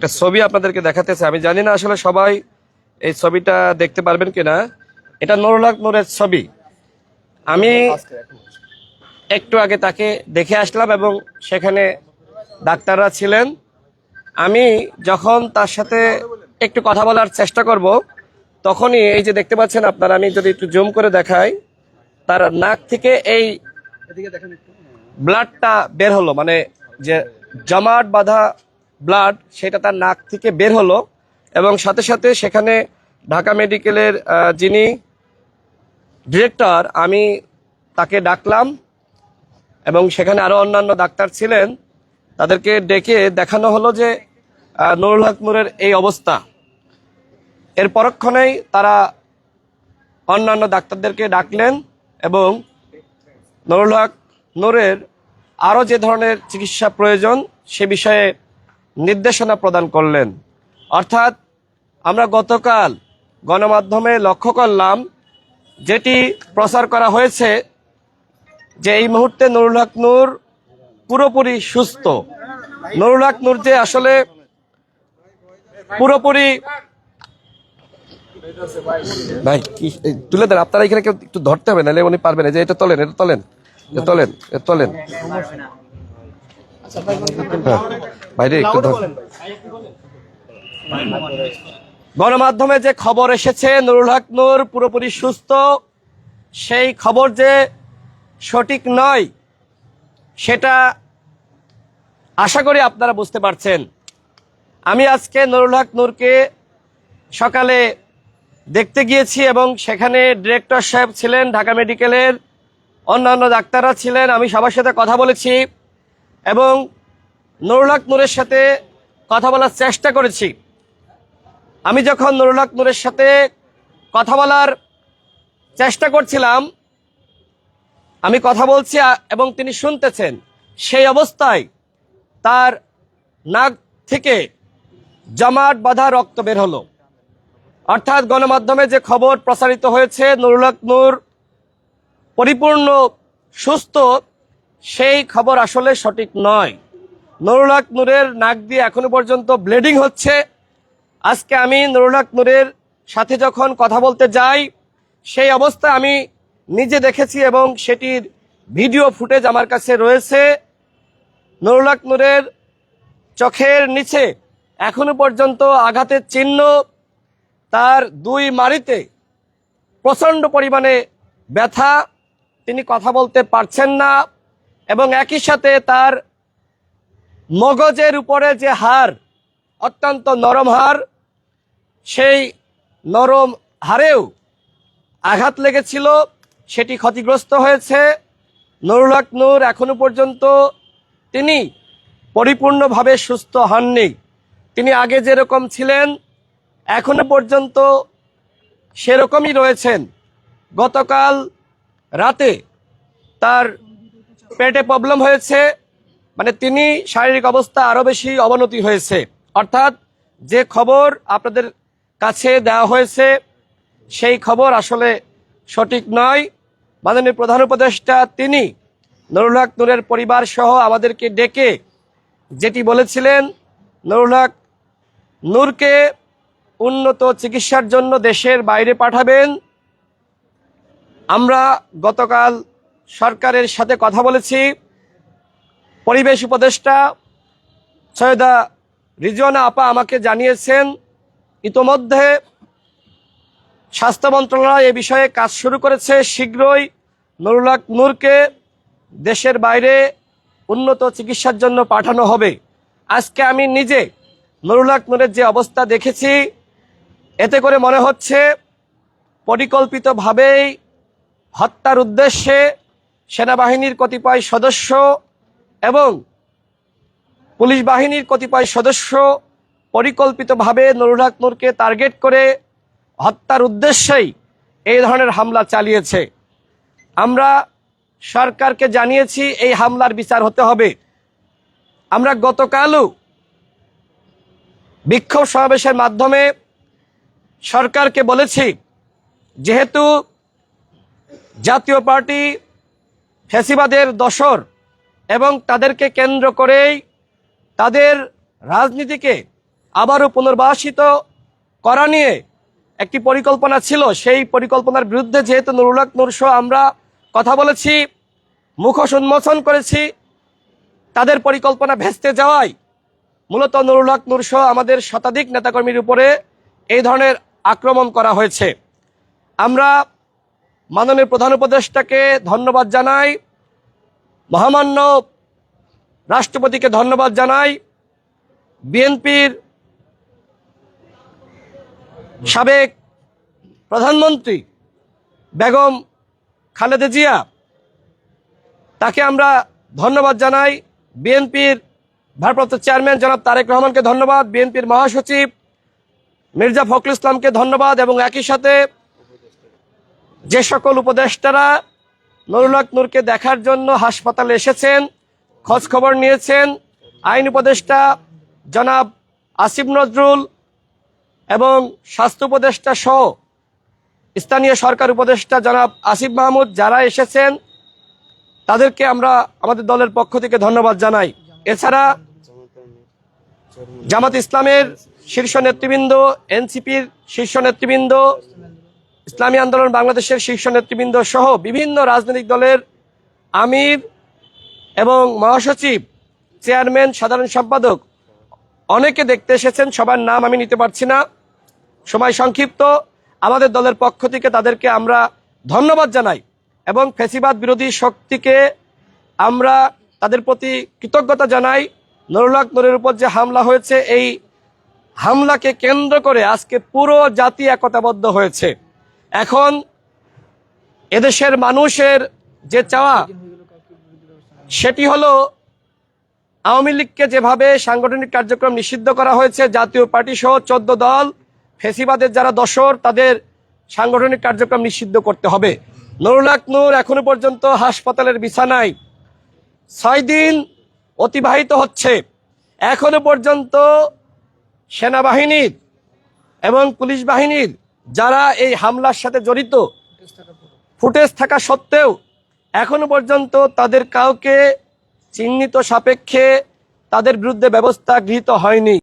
একটা ছবি আপনাদেরকে দেখাতেছে। আমি জানি না আসলে সবাই এই ছবিটা দেখতে পারবেন কিনা। এটা নুরুল হক নূরের ছবি। আমি একটু আগে তাকে দেখে আসলাম এবং সেখানে ডাক্তাররা ছিলেন। আমি যখন তার সাথে একটু কথা বলার চেষ্টা করব তখনই এই যে দেখতে পাচ্ছেন আপনারা আমি যদি একটু জুম করে দেখাই তার নাক থেকে এই ব্লাডটা বের হলো। মানে যে জমাট বাঁধা ব্লাড সেটা তার নাক থেকে বের হলো এবং সাথে সাথে সেখানে ঢাকা মেডিকেলের যিনি ডিরেক্টর আমি তাকে ডাকলাম এবং সেখানে আরও অন্যান্য ডাক্তার ছিলেন, তাদেরকে ডেকে দেখানো হলো যে নুরুল হক নূরের এই অবস্থা। এর পরক্ষণেই তারা অন্যান্য ডাক্তারদেরকে ডাকলেন এবং নুরুল হক নূরের আরও যে ধরনের চিকিৎসা প্রয়োজন সে বিষয়ে নির্দেশনা প্রদান করলেন। অর্থাৎ আমরা গতকাল গণমাধ্যমে লক্ষ্য করলাম, যেটি প্রচার করা হয়েছে যে এই মুহূর্তে নুরুল হক নূর পুরোপুরি সুস্থ। নুরুল হক নূর যে আসলে পুরোপুরি ভাই, কি তুলে দেন, আপনারা এখানে কেউ একটু ধরতে হবে, নাহলে উনি পারবেন যে এটা তোলেন এটা তোলেন তোলেন তোলেন। গণমাধ্যমে যে খবর এসেছে, নুরুল হক নূর পুরোপুরি সুস্থ। সেই খবর যে সঠিক নয়, সেটা আশা করি আপনারা বুঝতে পারছেন। আমি আজকে নুরুল হক নূরকে সকালে দেখতে গিয়েছি এবং সেখানে ডিরেক্টর সাহেব ছিলেন, ঢাকা মেডিকেলের অন্যান্য ডাক্তাররা ছিলেন। আমি সবার সাথে কথা বলেছি। এবং নুরুল হক নূরের সাথে কথা বলার চেষ্টা করেছি। আমি যখন নুরুল হক নূরের সাথে কথা বলার চেষ্টা করছিলাম, আমি কথা বলছি এবং তিনি শুনতেছেন, সেই অবস্থায় তার নাক থেকে জমাট বাঁধা রক্ত বের হলো। অর্থাৎ গণমাধ্যমে যে খবর প্রচারিত হয়েছে নুরুল হক নূর পরিপূর্ণ, সুস্থ সেই খবর আসলে সঠিক নয়। নুরুল হক নূরের নাক দিয়ে এখনও পর্যন্ত ব্লিডিং হচ্ছে। আজকে আমি নুরুল হক নূরের সাথে যখন কথা বলতে যাই, সেই অবস্থায় আমি নিজে দেখেছি এবং সেটির ভিডিও ফুটেজ আমার কাছে রয়েছে। নুরুল হক নূরের চোখের নিচে এখনও পর্যন্ত আঘাতের চিহ্ন, তার দুই মারিতে প্রচণ্ড পরিমাণে ব্যথা। তিনি কথা বলতে পারছেন না। এবং একই সাথে তার মগজের উপরে যে হার অত্যন্ত নরম হার সেই নরম হারেও আঘাত লেগেছিল, সেটি ক্ষতিগ্রস্ত হয়েছে। নুরুল হক নূর এখনও পর্যন্ত তিনি পরিপূর্ণভাবে সুস্থ হননি। তিনি আগে যেরকম ছিলেন, এখনও পর্যন্ত সেরকমই রয়েছেন। গতকাল রাতে তার পেটে প্রবলেম হয়েছে মানে তিনি শারীরিক অবস্থা আরও বেশি অবনতি হয়েছে। অর্থাৎ যে খবর আপনাদের কাছে দেওয়া হয়েছে, সেই খবর আসলে সঠিক নয়। মাননীয় প্রধান উপদেষ্টা, তিনি নুরুল হক নূরের পরিবার সহ আমাদেরকে ডেকে যেটি বলেছিলেন, নুরুল হক নূরকে উন্নত চিকিৎসার জন্য দেশের বাইরে পাঠাবেন। আমরা গতকাল সরকারের সাথে কথা বলেছি। পরিবেশ উপদেষ্টা সৈয়দা রিজওয়ানা আপা আমাকে জানিয়েছেন, ইতোমধ্যে স্বাস্থ্য মন্ত্রণালয় এ বিষয়ে কাজ শুরু করেছে। শীঘ্রই নুরুল হক নূরকে দেশের বাইরে উন্নত চিকিৎসার জন্য পাঠানো হবে। আজকে আমি নিজে নুরুল হক নূরের যে অবস্থা দেখেছি, এতে করে মনে হচ্ছে পরিকল্পিতভাবেই হত্যার উদ্দেশ্যে সেনাবাহিনীর কতিপয় সদস্য এবং পুলিশ বাহিনীর কতিপয় সদস্য পরিকল্পিতভাবে নুরুল হক নূরকে টার্গেট করে হত্যার উদ্দেশ্যেই এই ধরনের হামলা চালিয়েছে। আমরা সরকারকে জানিয়েছি এই হামলার বিচার হতে হবে। আমরা গতকালও বিক্ষোভ সমাবেশের মাধ্যমে সরকারকে বলেছি, যেহেতু জাতীয় পার্টি ফ্যাসিবাদের দশর এবং তাদেরকে কেন্দ্র করেই তাদের রাজনীতিকে আবারও পুনর্বাসিত করা নিয়ে একটি পরিকল্পনা ছিল। সেই পরিকল্পনার বিরুদ্ধে যেহেতু নুরুল হক আমরা কথা বলেছি, মুখোশ উন্মোচন করেছি, তাদের পরিকল্পনা ভেস্তে যাওয়ায় মূলত নুরুল হক আমাদের শতাধিক নেতাকর্মীর উপরে এই ধরনের আক্রমণ করা হয়েছে। আমরা মাননীয় প্রধান উপদেষ্টাকে ধন্যবাদ জানাই, মহামান্য রাষ্ট্রপতিকে ধন্যবাদ জানাই, বিএনপির সাবেক প্রধানমন্ত্রী বেগম খালেদা জিয়া, তাকে আমরা ধন্যবাদ জানাই। বিএনপির ভারপ্রাপ্ত চেয়ারম্যান জনাব তারেক রহমানকে ধন্যবাদ। বিএনপির মহাসচিব মির্জা ফখরুল ইসলামকে ধন্যবাদ এবং একই সাথে যে সকল উপদেষ্টারা নুরুল নূরকে দেখার জন্য হাসপাতালে এসেছেন খোঁজ খবর নিয়েছেন, আইন উপদেষ্টা জনাব আসিফ নজরুল এবং স্বাস্থ্য উপদেষ্টা সহ স্থানীয় সরকার উপদেষ্টা জনাব আসিফ মাহমুদ যারা এসেছেন, তাদেরকে আমরা আমাদের দলের পক্ষ থেকে ধন্যবাদ জানাই। এছাড়া জামাত ইসলামের শীর্ষ নেতৃবৃন্দ, এনসিপির শীর্ষ নেতৃবৃন্দ ইসলামী আন্দোলন বাংলাদেশের শীর্ষ নেতৃবৃন্দ সহ বিভিন্ন রাজনৈতিক দলের আমির এবং মহাসচিব, চেয়ারম্যান, সাধারণ সম্পাদক অনেকে দেখতে এসেছেন, সবার নাম আমি নিতে পারছি না। সময় সংক্ষিপ্ত। আমাদের দলের পক্ষ থেকে তাদেরকে আমরা ধন্যবাদ জানাই এবং ফেসিবাদ বিরোধী শক্তিকে আমরা তাদের প্রতি কৃতজ্ঞতা জানাই। নুরুল হক নূরের উপর যে হামলা হয়েছে, এই হামলাকে কেন্দ্র করে আজকে পুরো জাতি একতাবদ্ধ হয়েছে। এখন এদেশের মানুষের যে চাওয়া, সেটি হলো আওয়ামী লীগকে যেভাবে সাংগঠনিক কার্যক্রম নিষিদ্ধ করা হয়েছে, জাতীয় পার্টি সহ চোদ্দ দল, ফেসিবাদের যারা দশর তাদের সাংগঠনিক কার্যক্রম নিষিদ্ধ করতে হবে। নুরুল হক নূর এখনও পর্যন্ত হাসপাতালের বিছানায়। ছয় দিন অতিবাহিত হচ্ছে। এখনও পর্যন্ত সেনাবাহিনীর এবং পুলিশ বাহিনীর যারা এই হামলার সাথে জড়িত, ফুটেজ থাকা সত্ত্বেও এখনও পর্যন্ত তাদের কাউকে চিহ্নিত সাপেক্ষে তাদের বিরুদ্ধে ব্যবস্থা গৃহীত হয়নি।